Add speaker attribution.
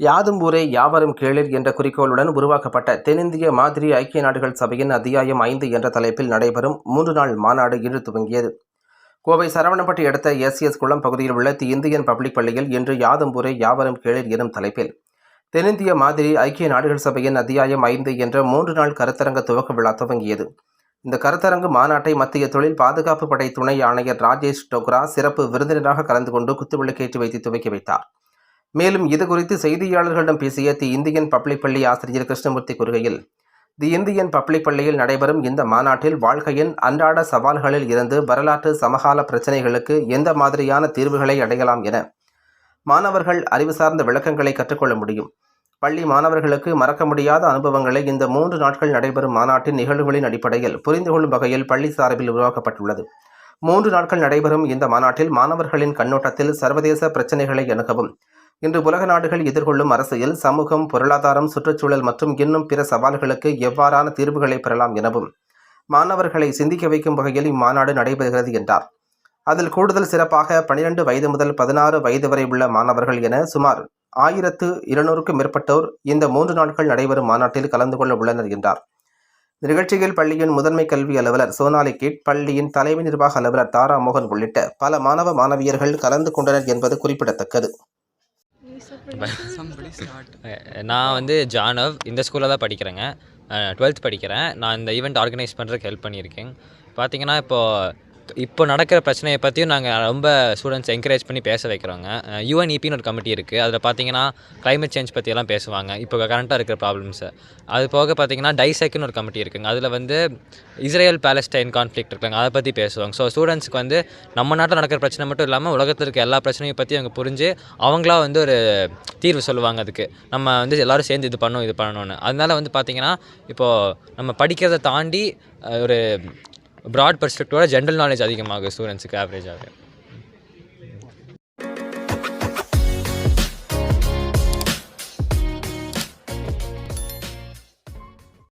Speaker 1: யாதும் ஊரே யாவரும் கேளிர் என்ற குறிக்கோளுடன் உருவாக்கப்பட்ட தென்னிந்திய மாதிரி ஐக்கிய நாடுகள் சபையின் அத்தியாயம் ஐந்து என்ற தலைப்பில் நடைபெறும் மூன்று நாள் மாநாடு இன்று துவங்கியது. கோவை சரவணப்பட்டி அடுத்த எஸ்எஸ் குளம் பகுதியில் உள்ள தி இந்தியன் பப்ளிக் பள்ளியில் இன்று யாதும் ஊரே யாவரும் கேளிர் எனும் தலைப்பில் தென்னிந்திய மாதிரி ஐக்கிய நாடுகள் சபையின் அத்தியாயம் ஐந்து என்ற மூன்று நாள் கருத்தரங்க துவக்க விழா துவங்கியது. இந்த கருத்தரங்கு மாநாட்டை மத்திய தொழில் பாதுகாப்பு படை துணை ஆணையர் ராஜேஷ் டோக்ரா சிறப்பு விருந்தினராக கலந்து கொண்டு குத்துவிளக்கேற்றி வைத்து துவக்கி வைத்தார். மேலும் இது குறித்து செய்தியாளர்களிடம் பேசிய தி இந்தியன் பப்ளிக் பள்ளி ஆசிரியர் கிருஷ்ணமூர்த்தி கூறுகையில் தி இந்தியன் பப்ளிக் பள்ளியில் நடைபெறும் இந்த மாநாட்டில் வாழ்க்கையின் அன்றாட சவால்களில் இருந்து வரலாற்று சமகால பிரச்சனைகளுக்கு எந்த மாதிரியான தீர்வுகளை அடையலாம் என மாணவர்கள் அறிவு சார்ந்த விளக்கங்களை கற்றுக்கொள்ள முடியும். பள்ளி மாணவர்களுக்கு மறக்க முடியாத அனுபவங்களை இந்த மூன்று நாட்கள் நடைபெறும் மாநாட்டின் நிகழ்வுகளின் அடிப்படையில் புரிந்து கொள்ளும் வகையில் பள்ளி சார்பில் உருவாக்கப்பட்டுள்ளது. மூன்று நாட்கள் நடைபெறும் இந்த மாநாட்டில் மாணவர்களின் கண்ணோட்டத்தில் சர்வதேச பிரச்சனைகளை அணுகவும் இன்று உலக நாடுகள் எதிர்கொள்ளும் அரசியல் சமூகம் பொருளாதாரம் சுற்றுச்சூழல் மற்றும் இன்னும் பிற சவால்களுக்கு எவ்வாறான தீர்வுகளை பெறலாம் எனவும் மாணவர்களை சிந்திக்க வைக்கும் வகையில் இம்மாநாடு நடைபெறுகிறது என்றார். அதில் கூடுதல் சிறப்பாக பனிரெண்டு வயது முதல் பதினாறு வயது வரை உள்ள மாணவர்கள் என சுமார் ஆயிரத்து இருநூறுக்கும் மேற்பட்டோர் இந்த மூன்று நாட்கள் நடைபெறும் மாநாட்டில் கலந்து கொள்ள உள்ளனர் என்றார். நிகழ்ச்சியில் பள்ளியின் முதன்மை கல்வி அலுவலர் சோனாலி கிட் பள்ளியின் தலைமை நிர்வாக அலுவலர் தாரா மோகன் உள்ளிட்ட பல மாணவ மாணவியர்கள் கலந்து கொண்டனர் என்பது குறிப்பிடத்தக்கது.
Speaker 2: நான் வந்து ஜானவ் இந்த ஸ்கூலில் தான் படிக்கிறேங்க. டுவெல்த் படிக்கிறேன். நான் இந்த ஈவெண்ட் ஆர்கனைஸ் பண்ணுறதுக்கு ஹெல்ப் பண்ணியிருக்கேன். பார்த்தீங்கன்னா இப்போது இப்போ நடக்கிற பிரச்சனையை பற்றியும் நாங்கள் ரொம்ப ஸ்டூடெண்ட்ஸ் என்கரேஜ் பண்ணி பேச வைக்கிறோங்க. யூஎன்இபின்னு ஒரு கமிட்டி இருக்குது அதில் பார்த்தீங்கன்னா கிளைமேட் சேஞ்ச் பற்றியெல்லாம் பேசுவாங்க. இப்போ கரண்ட்டாக இருக்கிற ப்ராப்ளம்ஸை அது போக பார்த்தீங்கன்னா டைசெக்னு ஒரு கமிட்டி இருக்குங்க. அதில் வந்து இஸ்ரேல் பேலஸ்டைன் கான்ஃப்ளிக்ட் இருக்காங்க. அதை பற்றி பேசுவாங்க. ஸோ ஸ்டூடெண்ட்ஸ்க்கு வந்து நம்ம நாட்டில் நடக்கிற பிரச்சனை மட்டும் இல்லாமல் உலகத்தில் இருக்க எல்லா பிரச்சனையும் பற்றி அவங்க புரிஞ்சு அவங்களா வந்து ஒரு தீர்வு சொல்லுவாங்க அதுக்கு. நம்ம வந்து எல்லாரும் சேர்ந்து இது பண்ணணும் இது பண்ணணும்னு அதனால வந்து பார்த்திங்கன்னா இப்போது நம்ம படிக்கிறதை தாண்டி ஒரு ப்ராட் பெர்ஸ்பெக்டிவோட ஜென்ரல் நாலேஜ் அதிகமாகும் ஸ்டூடெண்ட்ஸுக்கு ஆவரேஜாக